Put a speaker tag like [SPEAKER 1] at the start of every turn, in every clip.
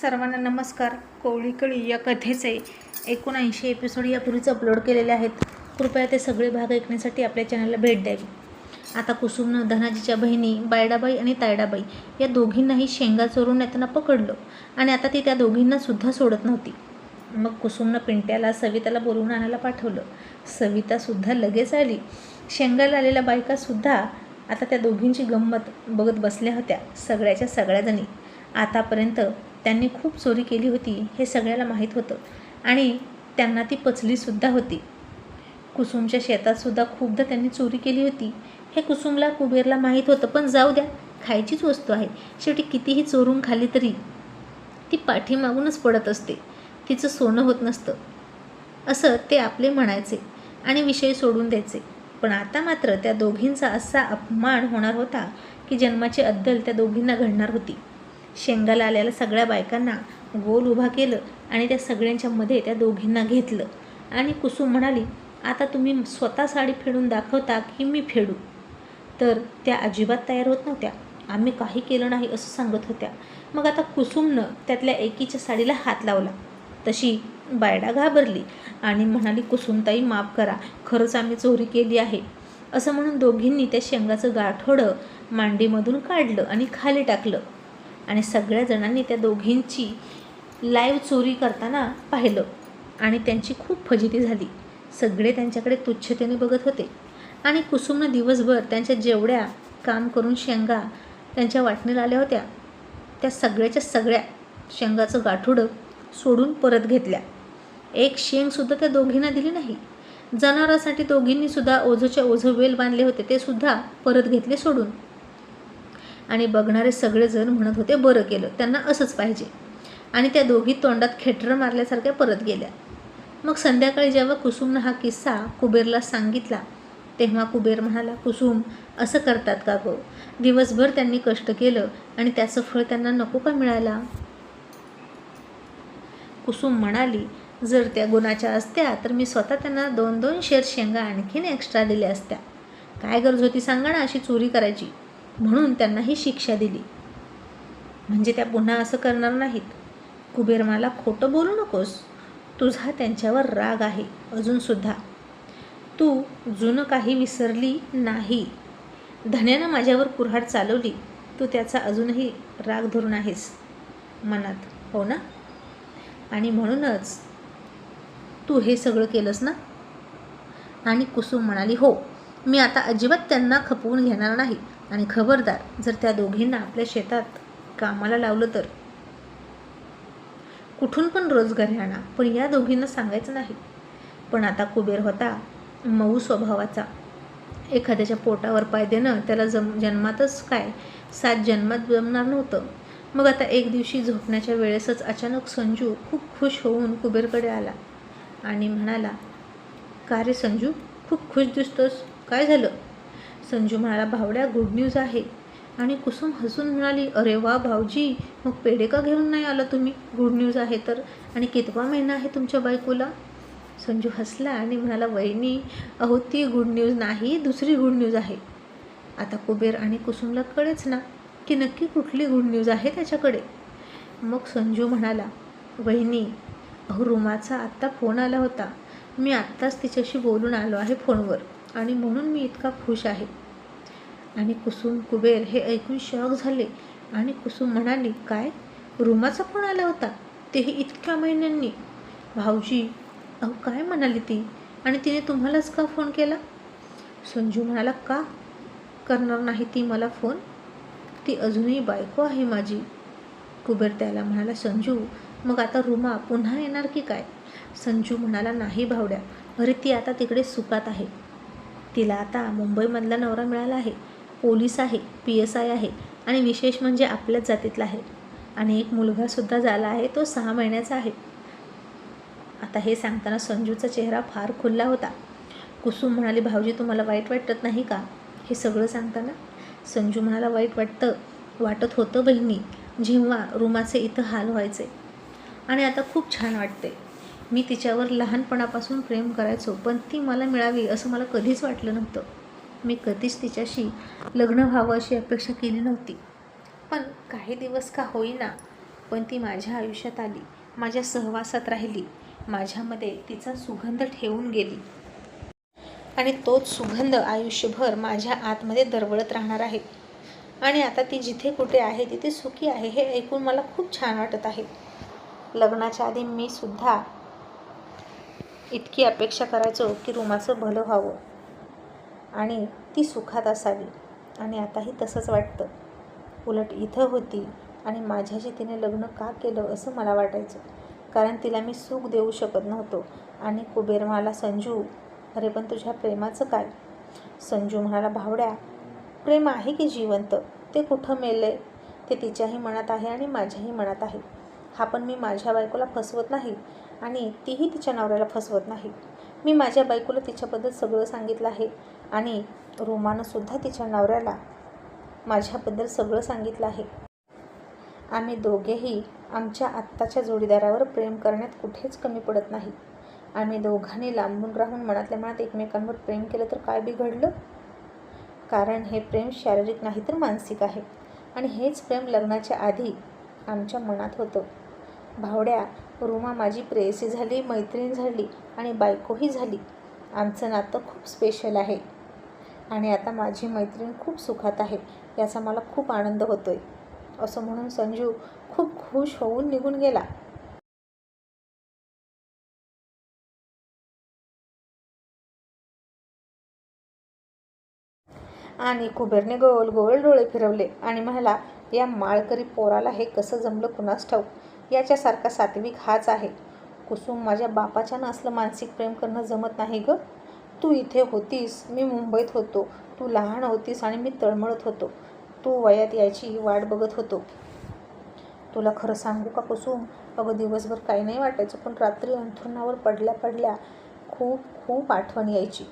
[SPEAKER 1] सर्वांना नमस्कार. कोवळीकळी या कथेचे एकोणऐंशी एपिसोड यापूर्वीच अपलोड केलेले आहेत. कृपया ते सगळे भाग ऐकण्यासाठी आपल्या चॅनलला भेट द्यावी. आता कुसुमनं धनाजीच्या बहिणी बायडाबाई आणि तायडाबाई या दोघींनाही शेंगा चोरून येताना पकडलं आणि आता ती त्या दोघींनासुद्धा सोडत नव्हती. मग कुसुमनं पिंट्याला सविताला बोलवून आणायला पाठवलं. सवितासुद्धा लगेच आली. शेंगाला आलेल्या बायकासुद्धा आता त्या दोघींची गंमत बघत बसल्या होत्या सगळ्याच्या सगळ्याजणी. आतापर्यंत त्यांनी खूप चोरी केली होती हे सगळ्याला माहीत होतं. आणि त्यांना ती पचलीसुद्धा होती. कुसुमच्या शेतातसुद्धा खूपदा त्यांनी चोरी केली होती. हे कुसुमला कुबेरला माहीत होतं पण जाऊ द्या खायचीच वस्तू आहे. शेवटी कितीही चोरून खाल्ली तरी ती पाठीमागूनच पडत असते. तिचं सोनं होत नसतं. असं ते आपले म्हणायचे आणि विषय सोडून द्यायचे. पण आता मात्र त्या दोघींचा असा अपमान होणार होता की जन्माची अद्दल त्या दोघींना घडणार होती. शेंगाला आलेल्या सगळ्या बायकांना गोल उभा केलं आणि त्या सगळ्यांच्या मध्ये त्या दोघींना घेतलं. आणि कुसुम म्हणाली आता तुम्ही स्वतः साडी फेडून दाखवता की मी फेडू? तर त्या अजिबात तयार होत नव्हत्या. आम्ही काही केलं नाही असं सांगत होत्या. मग आता कुसुमनं त्यातल्या एकीच्या साडीला हात लावला. तशी बायडा घाबरली आणि म्हणाली कुसुमताई माफ करा. खरंच आम्ही चोरी केली आहे. असं म्हणून दोघींनी त्या शेंगाचं गाठोडं मांडीमधून काढलं आणि खाली टाकलं. आणि सगळ्या जणांनी त्या दोघींची लाईव्ह चोरी करताना पाहिलं. आणि त्यांची खूप फजिती झाली. सगळे त्यांच्याकडे तुच्छतेने बघत होते. आणि कुसुमनं दिवसभर त्यांच्या जेवढ्या काम करून शेंगा त्यांच्या वाटणीला आल्या होत्या त्या सगळ्याच्या सगळ्या शेंगाचं गाठोडं सोडून परत घेतल्या. एक शेंगसुद्धा त्या दोघींना दिली नाही. जनावरांसाठी दोघींनीसुद्धा ओझोच्या ओझंच्या ओझं वेल बांधले होते ते सुद्धा परत घेतले सोडून. आणि बघणारे सगळेजण म्हणत होते बरं केलं त्यांना असंच पाहिजे. आणि त्या दोघी तोंडात खेटरं मारल्यासारख्या परत गेल्या. मग संध्याकाळी जेव्हा कुसुमनं हा किस्सा कुबेरला सांगितला तेव्हा कुबेर म्हणाला कुसुम असं करतात का गो? दिवसभर त्यांनी कष्ट केलं आणि त्याचं फळ त्यांना नको का मिळायला? कुसुम म्हणाली जर त्या गुणाच्या असत्या तर मी स्वतः त्यांना दोन दोन शेर शेंगा आणखीन एक्स्ट्रा दिल्या असत्या. काय गरज होती सांगा ना अशी चोरी करायची. म्हणून त्यांना ही शिक्षा दिली. म्हणजे त्या पुन्हा असं करणार नाहीत. कुबेर मला खोटं बोलू नकोस. तुझा त्यांच्यावर राग आहे अजूनसुद्धा तू जुनं काही विसरली नाही. धन्यानं माझ्यावर कुऱ्हाड चालवली. तू त्याचा अजूनही राग धरून आहेस. मनात. हो ना? आणि म्हणूनच तू हे सगळं केलंस ना? आणि कुसुम म्हणाली हो मी आता अजिबात त्यांना खपवून घेणार नाही. आणि खबरदार जर त्या दोघींना आपल्या शेतात कामाला लावलं तर? कुठून पण रोजगार आणा पण या दोघींना सांगायचं नाही. पण आता कुबेर होता मऊ स्वभावाचा. एखाद्याच्या पोटावर पाय देणं त्याला जम जन्मातच काय? सात जन्मात जमणार नव्हतं. मग आता एक दिवशी झोपण्याच्या वेळेसच अचानक संजू खूप खुश होऊन कुबेरकडे आला आणि म्हणाला का रे संजू? खूप खुश दिसतोस. काय झालं? संजू म्हणाला भावड्या गुड न्यूज आहे. आणि कुसुम हसून म्हणाली अरे वा भाऊजी मग पेढे का घेऊन नाही आला तुम्ही? गुड न्यूज आहे तर. आणि कितवा महिना आहे तुमच्या बायकोला? संजू हसला आणि म्हणाला वहिनी अहो ती गुड न्यूज नाही दुसरी गुड न्यूज आहे. आता कुबेर आणि कुसुमला कळेच ना की नक्की कुठली गुड न्यूज आहे त्याच्याकडे? मग संजू म्हणाला वहिनी अहो रुमाचा आत्ता फोन आला होता. मी आत्ताच तिच्याशी बोलून आलो आहे फोनवर आणि म्हणून मी इतका खुश आहे. आणि कुसुम कुबेर हे ऐकून शॉक झाले आणि कुसुम म्हणाली काय? रुमाचा फोन आला होता? तेही इतक्या महिन्यांनी. भाऊजी अहो काय म्हणाली ती? आणि तिने तुम्हालाच का फोन केला? संजू म्हणाला का करणार नाही ती मला फोन? ती अजूनही बायको आहे माझी. कुबेर त्याला म्हणाला संजू मग आता रुमा पुन्हा येणार की काय? संजू म्हणाला नाही भावड्या अरे ती आता तिकडे सुखात आहे. तिला आता मुंबईमधला नवरा मिळाला आहे. पोलीस आहे पी एस आय आहे आणि विशेष म्हणजे आपल्याच जातीतला आहे. आणि एक मुलगासुद्धा झाला आहे तो सहा महिन्याचा आहे. आता हे सांगताना संजूचा चेहरा फार खुल्ला होता. कुसुम म्हणाली भाऊजी तुम्हाला वाईट वाटत नाही का? हे सगळं सांगताना संजू म्हणाला वाईट वाटतं वाटत होतं बहिणी जेव्हा रुमाचे इथं हाल व्हायचे. आणि आता खूप छान वाटते. मी तिच्यावर लहानपणापासून प्रेम करायचो पण ती मला मिळावी असं मला कधीच वाटलं नव्हतं. मी कधीच तिच्याशी लग्न व्हावं अशी अपेक्षा केली नव्हती. पण काही दिवस का होईना पण ती माझ्या आयुष्यात आली माझ्या सहवासात राहिली माझ्यामध्ये तिचा सुगंध ठेवून गेली. आणि तोच सुगंध आयुष्यभर माझ्या आतमध्ये दरवळत राहणार आहे. आणि आता ती जिथे कुठे आहे तिथे सुखी आहे हे ऐकून मला खूप छान वाटत आहे. लग्नाच्या आधी मी सुद्धा इतकी अपेक्षा करायचो की रुमाचं भलं व्हावं. आणि ती सुखात असावी. आणि आताही तसंच वाटतं. उलट इथं होती आणि माझ्याशी तिने लग्न का केलं असं मला वाटायचं. कारण तिला मी सुख देऊ शकत नव्हतो. आणि कुबेर म्हणाला संजू अरे पण तुझ्या प्रेमाचं काय? संजू म्हणाला भावड्या प्रेम आहे की जिवंत? ते कुठं मेले ते तिच्याही मनात आहे आणि माझ्याही मनात आहे. हा पण मी माझ्या बायकोला फसवत नाही आणि तीही तिच्या नवऱ्याला फसवत नाही. मी माझ्या बायकोला तिच्याबद्दल सगळं सांगितलं आहे. आणि रोमानंसुद्धा तिच्या नवऱ्याला माझ्याबद्दल सगळं सांगितलं आहे. आम्ही दोघेही आमच्या आत्ताच्या जोडीदारावर प्रेम करण्यात कुठेच कमी पडत नाही. आम्ही दोघांनी लांबून राहून मनातल्या मनात एकमेकांवर प्रेम केलं तर काय बिघडलं? कारण हे प्रेम शारीरिक नाही तर मानसिक आहे. आणि हेच प्रेम लग्नाच्या आधी आमच्या मनात होतं. भावड्या रुमा माझी प्रेयसी झाली मैत्रीण झाली आणि बायकोही झाली. आमचं नातं खूप स्पेशल आहे. आणि आता माझी मैत्रीण खूप सुखात आहे याचा मला खूप आनंद होतोय. असं म्हणून संजू खूप खुश होऊन निघून गेला. आणि कुबेरने गोल गोल डोळे फिरवले आणि म्हणाला या माळकरी पोराला हे कसं जमलं कुणास ठाऊक? याच्यासारखा सात्विक हाच आहे. कुसुम माझ्या बापाच्यानं असलं मानसिक प्रेम करणं जमत नाही ग. तू इथे होतीस मी मुंबईत होतो. तू लहान होतीस आणि मी तळमळत होतो. तू वयात यायची वाट बघत होतो. तुला खरं सांगू का कुसुम? अगं दिवसभर काही नाही वाटायचं पण रात्री अंथरुणावर पडल्या पडल्या खूप खूप आठवण यायची.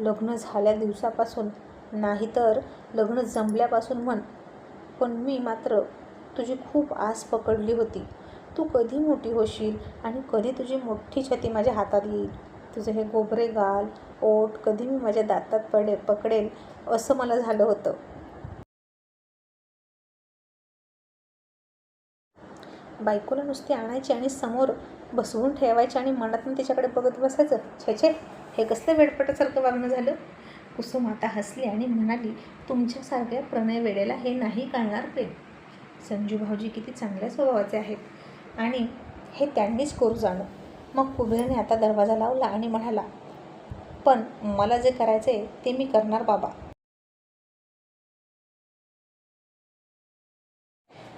[SPEAKER 1] लग्न झाल्या दिवसापासून. नाही तर लग्न जमल्यापासून म्हण. पण मी मात्र तुझी खूप आस पकडली होती. तू कधी मोठी होशील आणि कधी तुझी मोठी छती माझ्या हातात येईल? तुझे हे गोबरे गाल ओठ कधी मी माझ्या दातात पडे पकडेल असं मला झालं होतं. बायकोला नुसती आणायची आणि समोर बसवून ठेवायची आणि मनातून तिच्याकडे बघत बसायचं छे छे हे कसलं वेडपटासारखं वागणं झालं? कुसुम आता हसली आणि म्हणाली तुमच्यासारख्या प्रणय वेळेला हे नाही कळणार प्रेम. संजू भाऊजी किती चांगल्या स्वभावाचे आहेत आणि हे त्यांनीच करू जाणं. मग कुबेरने आता दरवाजा लावला आणि म्हणाला पण मला जे करायचं आहे ते मी करणार बाबा.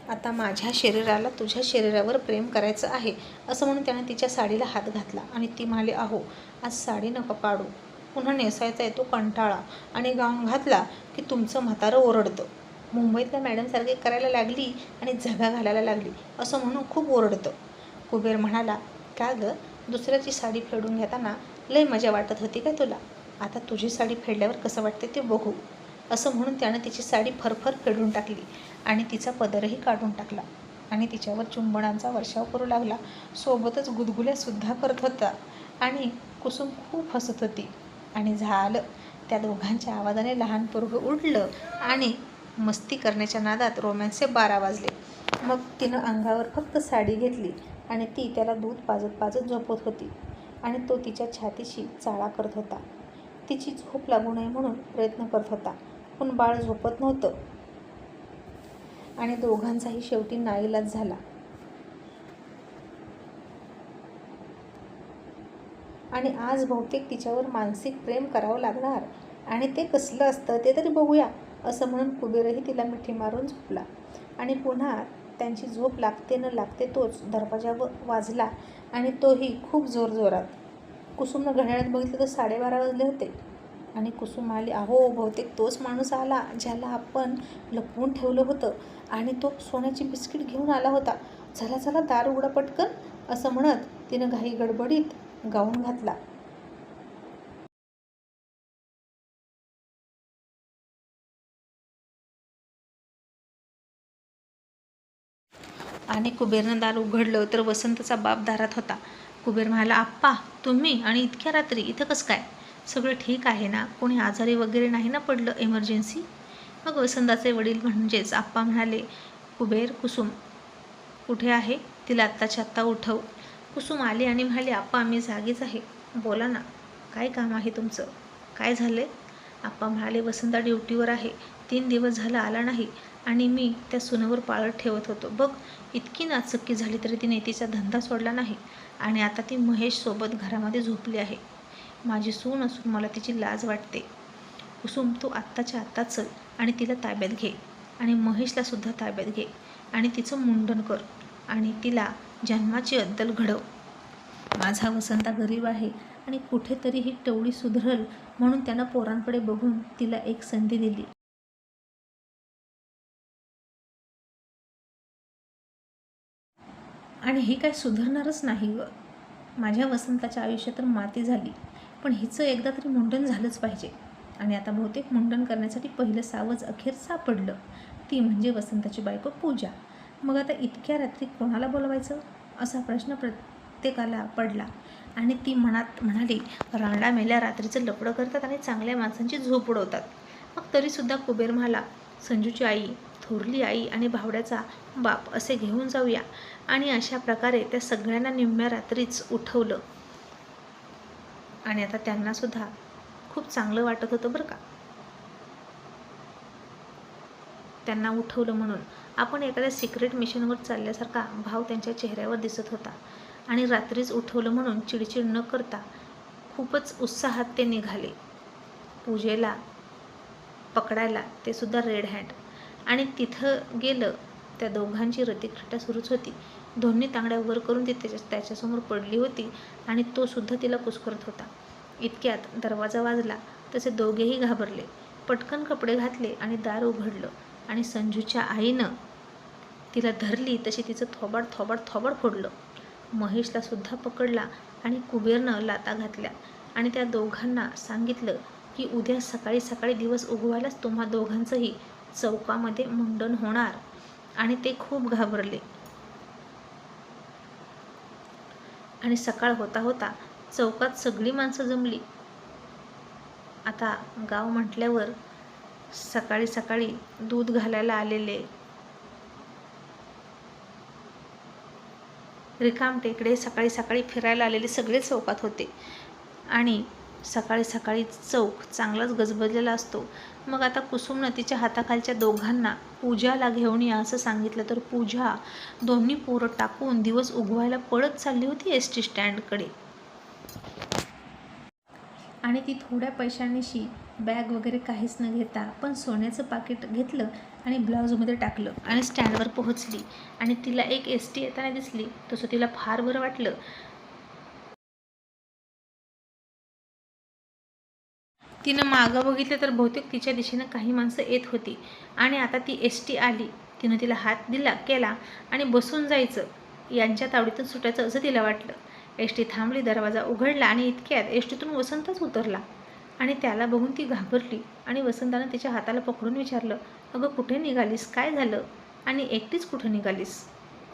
[SPEAKER 1] आता माझ्या शरीराला तुझ्या शरीरावर प्रेम करायचं आहे असं म्हणून त्याने तिच्या साडीला हात घातला आणि ती म्हणाली अहो आज साडी नका काढू पुन्हा नेसायचा आहे तो कंटाळा आणि गाऊन घातला की तुमचं म्हातारं ओरडतं. मुंबईतल्या मॅडमसारखी करायला लागली आणि झगा घालायला लागली असं म्हणून खूप ओरडतं. कुबेर म्हणाला का गं? दुसऱ्याची साडी फेडून घेताना लय मजा वाटत होती काय तुला? आता तुझी साडी फेडल्यावर कसं वाटते ते बघू. असं म्हणून त्यानं तिची साडी फरफर फेडून टाकली आणि तिचा पदरही काढून टाकला आणि तिच्यावर चुंबनांचा वर्षाव करू लागला. सोबतच गुदगुल्यासुद्धा करत होता आणि कुसुम खूप हसत होती. आणि झालं त्या दोघांच्या आवाजाने लहान पोरगं उडलं आणि मस्ती करण्याच्या नादात रोमॅन्सचे बारा वाजले. मग तिनं अंगावर फक्त साडी घेतली आणि ती त्याला दूध पाजत पाजत झोपत होती. आणि तो तिच्या छातीशी चाळा करत होता. तिची झोप लागू नये म्हणून प्रयत्न करत होता पण बाळ झोपत नव्हतं. आणि दोघांचाही शेवटी नाईलाज झाला. आणि आज बहुतेक तिच्यावर मानसिक प्रेम करावं लागणार आणि ते कसलं असतं ते तरी बघूया असं म्हणून कुबेरही तिला मिठी मारून झोपला. आणि पुन्हा त्यांची झोप लागते न लागते तोच दरवाजा वाजला आणि तोही खूप जोरजोरात कुसुमनं घड्याळात बघितलं तर साडेबारा वाजले होते. आणि कुसुम आली अहो बहुतेक तोच माणूस आला ज्याला आपण लपवून ठेवलं होतं आणि तो सोन्याची बिस्किट घेऊन आला होता. चला चला दार उघडा पटकन असं म्हणत तिनं घाई गडबडीत गाऊन घातला. आणि कुबेरनं दार उघडलं तर वसंतचा बाप दारात होता. कुबेर म्हणाला आप्पा तुम्ही आणि इतक्या रात्री इथं कसं काय? सगळं ठीक आहे ना? कोणी आजारी वगैरे नाही ना पडलं इमर्जन्सी मग वसंताचे वडील म्हणजेच आप्पा म्हणाले कुबेर कुसुम कुठे आहे? तिला आत्ताच्या आत्ता उठव. कुसुम आली आणि म्हणाली आप्पा मी जागीच आहे. बोला ना काय काम आहे तुमचं? काय झालं आहे आप्पा म्हणाले वसंता ड्युटीवर आहे. तीन दिवस झालं आला नाही आणि मी त्या सुनेवर पाळत ठेवत होतो. बघ इतकी नाचक्की झाली तरी तिने तिचा धंदा सोडला नाही आणि आता ती महेशसोबत घरामध्ये झोपली आहे. माझी सून असून मला तिची लाज वाटते. कुसुम तू आत्ताच्या आत्ता चल आणि तिला ताब्यात घे आणि महेशला सुद्धा ताब्यात घे आणि तिचं मुंडन कर आणि तिला जन्माची अद्दल घडव. माझा वसंता गरीब आहे. आणि कुठेतरी ही टवळी सुधरल म्हणून त्यानं पोरांकडे बघून तिला एक संधी दिली. आणि ही काय सुधारणारच नाही ग. माझ्या वसंताच्या आयुष्यात तर माती झाली पण हिचं एकदा तरी मुंडन झालंच पाहिजे. आणि आता बहुतेक मुंडन करण्यासाठी पहिलं सावज अखेर सापडलं. ती म्हणजे वसंताची बायको पूजा. मग आता इतक्या रात्री कोणाला बोलवायचं? असा प्रश्न प्रत्येकाला पडला. आणि ती मनात म्हणाली रांडा मेल्या रात्रीचं लपडं करतात आणि चांगल्या माणसांची झोप उडवतात. मग तरीसुद्धा कुबेर म्हणाला संजूची आई थोरली आई आणि भावड्याचा बाप असे घेऊन जाऊया. आणि अशा प्रकारे त्या सगळ्यांना निम्म्या रात्रीच उठवलं. आणि आता त्यांनासुद्धा खूप चांगलं वाटत होतं बरं का. त्यांना उठवलं म्हणून. आपण एखाद्या सिक्रेट मिशनवर चालल्यासारखा भाव त्यांच्या चेहऱ्यावर दिसत होता. आणि रात्रीच उठवलं म्हणून चिडचिड न करता खूपच उत्साहात ते निघाले. पूजेला पकडायला ते सुद्धा रेड हँड आणि तिथं गेलं त्या दोघांची रतिक्रिटा सुरूच होती. दोन्ही तांगड्या वर करून ती त्याच्या त्याच्यासमोर पडली होती आणि तो सुद्धा तिला कुसकरत होता. इतक्यात दरवाजा वाजला तसे दोघेही घाबरले. पटकन कपडे घातले आणि दार उघडलं आणि संजूच्या आईनं तिला धरली तशी तिचं थोबाड थोबाड थोबाड फोडलं. महेशला सुद्धा पकडला आणि कुबेरनं लाता घातल्या. आणि त्या दोघांना सांगितलं की उद्या सकाळी सकाळी दिवस उगवायलाच तुम्हा दोघांचंही चौकामध्ये मुंडन होणार. आणि ते खूप घाबरले. आणि सकाळ होता होता चौकात सगळी माणसं जमली. आता गाव म्हटल्यावर सकाळी सकाळी दूध घालायला आलेले रिकाम टेकडे सकाळी सकाळी फिरायला आलेले सगळे चौकात होते. आणि सकाळी सकाळी चौक चांगलाच गजबजलेला असतो. मग आता कुसुमनं तिच्या हाताखालच्या दोघांना पूजाला घेऊन या असं सांगितलं तर पूजा दोन्ही पोरं टाकून दिवस उगवायला पळत चालली होती एस टी स्टँडकडे. आणि ती थोड्या पैशांनीशी बॅग वगैरे काहीच न घेता पण सोन्याचं पाकिट घेतलं आणि ब्लाऊजमध्ये टाकलं आणि स्टँडवर पोहोचली. आणि तिला एक एस टी येताना दिसली. तसं तिला फार बरं वाटलं. तिनं मागं बघितलं तर बहुतेक तिच्या दिशेनं काही माणसं येत होती. आणि आता ती एस टी आली. तिनं तिला हात दिला केला आणि बसून जायचं. यांच्या तावडीतून सुटायचं असं तिला वाटलं. एस टी थांबली दरवाजा उघडला आणि इतक्यात एस टीतून वसंतच उतरला. आणि त्याला बघून ती घाबरली आणि वसंतानं तिच्या हाताला पकडून विचारलं अगं कुठे निघालीस? काय झालं? आणि एकटीच कुठे निघालीस?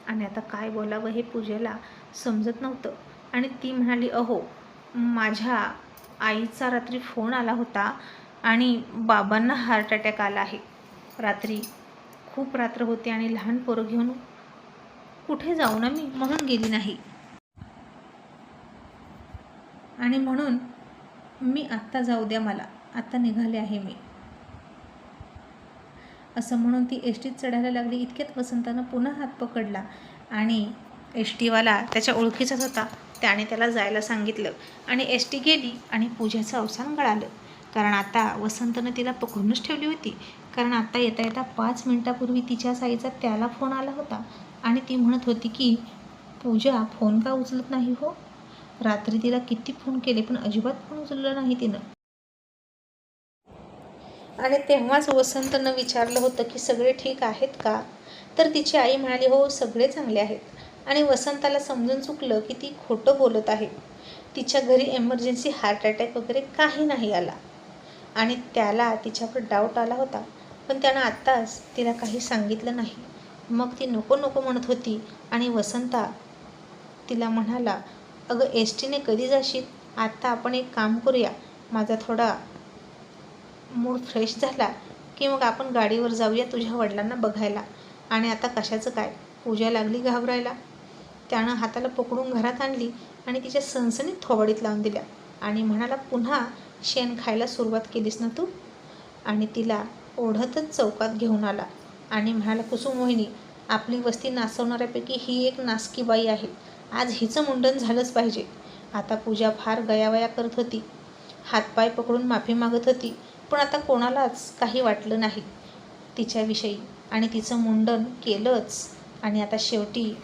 [SPEAKER 1] आणि आता काय बोलावं हे पूजेला समजत नव्हतं. आणि ती म्हणाली अहो माझ्या आईचा रात्री फोन आला होता आणि बाबांना हार्ट अटॅक आला आहे. रात्री खूप रात्र होते आणि लहान पोरं घेऊन कुठे जाऊ ना मी? म्हणून गेली नाही. आणि म्हणून मी आत्ता जाऊ द्या मला. आत्ता निघाले आहे मी. असं म्हणून ती एस टीत चढायला लागली. इतक्यात वसंतानं पुन्हा हात पकडला आणि एस टीवाला त्याच्या ओळखीचाच होता. त्याने त्याला जायला सांगितलं आणि एस टी गेली आणि पूजाचं अवसान गळालं. कारण आता वसंतनं तिला पकडूनच ठेवली होती. कारण आता येता येता पाच मिनटापूर्वी तिच्या साईचा त्याला फोन आला होता. आणि ती म्हणत होती की पूजा फोन का उचलत नाही हो? रात्री तिला किती फोन केले पण अजिबात फोन उचलला नाही तिनं. आणि तेव्हाच वसंतनं विचारलं होतं की सगळे ठीक आहेत का? तर तिची आई म्हणाली हो सगळे चांगले आहेत. आणि वसंताला समजून चुकलं की ती खोटं बोलत आहे. तिच्या घरी एमर्जन्सी हार्ट अटॅक वगैरे काही नाही आला. आणि त्याला तिच्यावर डाऊट आला होता. पण त्यानं आत्ताच तिला काही सांगितलं नाही. मग ती नको नको म्हणत होती. आणि वसंता तिला म्हणाला अगं एस टीने कधी जाशील? आत्ता आपण एक काम करूया. माझा थोडा मूड फ्रेश झाला की मग आपण गाडीवर जाऊया तुझ्या वडिलांना बघायला. आणि आता कशाचं काय? पूजा लागली घाबरायला. त्यानं हाताला पकडून घरात आणली आणि तिच्या सणसणीत थोबाडीत लावून दिल्या. आणि म्हणाला पुन्हा शेण खायला सुरुवात केलीस ना तू? आणि तिला ओढतच चौकात घेऊन आला. आणि म्हणाला कुसुम मोहिनी आपली वस्ती नाचवणाऱ्यापैकी ही एक नासकी बाई आहे. आज हिचं मुंडन झालंच पाहिजे. आता पूजा फार गयावया करत होती. हातपाय पकडून माफी मागत होती पण आता कोणालाच काही वाटलं नाही. तिच्याविषयी आणि तिचं मुंडन केलंच. आणि आता शेवटी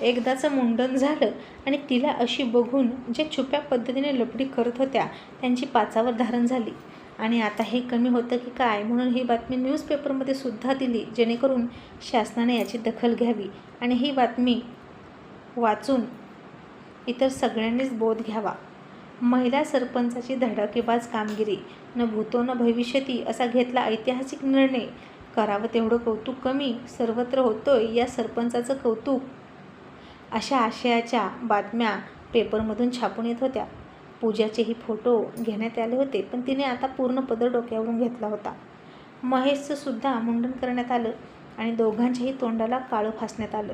[SPEAKER 1] एकदाचं मुंडन झालं आणि तिला अशी बघून ज्या छुप्या पद्धतीने लपडी करत होत्या त्यांची पाचावर धारण झाली. आणि आता हे कमी होतं की काय म्हणून ही बातमी न्यूजपेपरमध्ये सुद्धा दिली जेणेकरून शासनाने याची दखल घ्यावी. आणि ही बातमी वाचून इतर सगळ्यांनीच बोध घ्यावा. महिला सरपंचाची धडाकेबाज कामगिरी न भूतो न भविष्यती असा घेतला ऐतिहासिक निर्णय. करावं तेवढं कौतुक कमी सर्वत्र होतोय या सरपंचाचं कौतुक. अशा आशयाच्या बातम्या पेपरमधून छापून येत होत्या. पूजाचेही फोटो घेण्यात आले होते पण तिने आता पूर्ण पदर डोक्यावरून घेतला होता. महेशचं सुद्धा मुंडन करण्यात आलं आणि दोघांच्याही तोंडाला काळं फासण्यात आलं.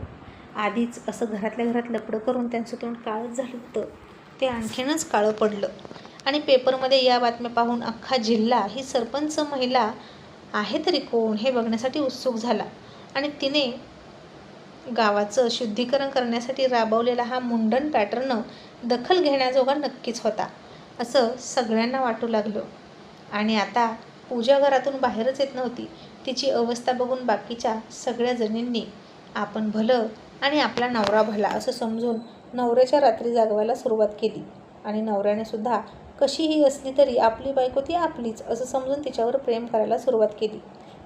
[SPEAKER 1] आधीच असं घरातल्या घरात लपडं करून त्यांचं तोंड काळंच झालं होतं. ते आणखीनच काळं पडलं. आणि पेपरमध्ये या बातम्या पाहून अख्खा जिल्हा ही सरपंच महिला आहे तरी कोण हे बघण्यासाठी उत्सुक झाला. आणि तिने गावाचं शुद्धीकरण करण्यासाठी राबवलेला हा मुंडन पॅटर्न दखल घेण्याजोगा नक्कीच होता असं सगळ्यांना वाटू लागलं. आणि आता पूजा घरातून बाहेरच येत नव्हती. तिची अवस्था बघून बाकीच्या सगळ्या जणींनी आपण भलं आणि आपला नवरा भला असं समजून नवऱ्याच्या रात्री जागवायला सुरुवात केली. आणि नवऱ्याने सुद्धा कशीही असली तरी आपली बायको ती आपलीच असं समजून तिच्यावर प्रेम करायला सुरुवात केली.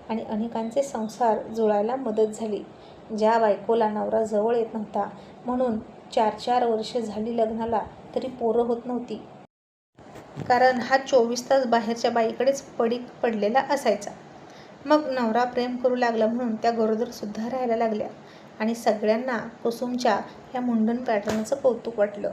[SPEAKER 1] आणि अनेकांचे संसार जुळायला मदत झाली. ज्या बायकोला नवरा जवळ येत नव्हता म्हणून चार चार वर्ष झाली लग्नाला तरी पोरं होत नव्हती. कारण हा चोवीस तास बाहेरच्या बाईकडेच पडीक पडलेला असायचा. मग नवरा प्रेम करू लागला म्हणून त्या गरोदरसुद्धा राहायला लागल्या. आणि सगळ्यांना कुसुमच्या या मुंडन पॅटर्नचं कौतुक वाटलं.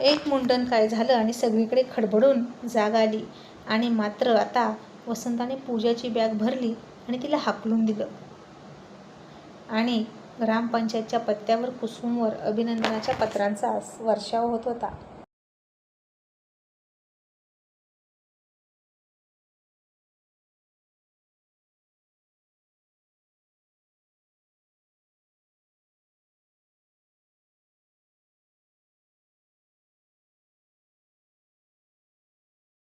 [SPEAKER 1] एक मुंडन काय झालं आणि सगळीकडे खडबडून जाग आली आणि मात्र आता वसंताने पूजाची बॅग भरली आणि तिला हाकलून दिलं. आणि ग्रामपंचायतच्या पत्त्यावर कुसुमवर अभिनंदनाच्या पत्रांचा वर्षाव होत होता.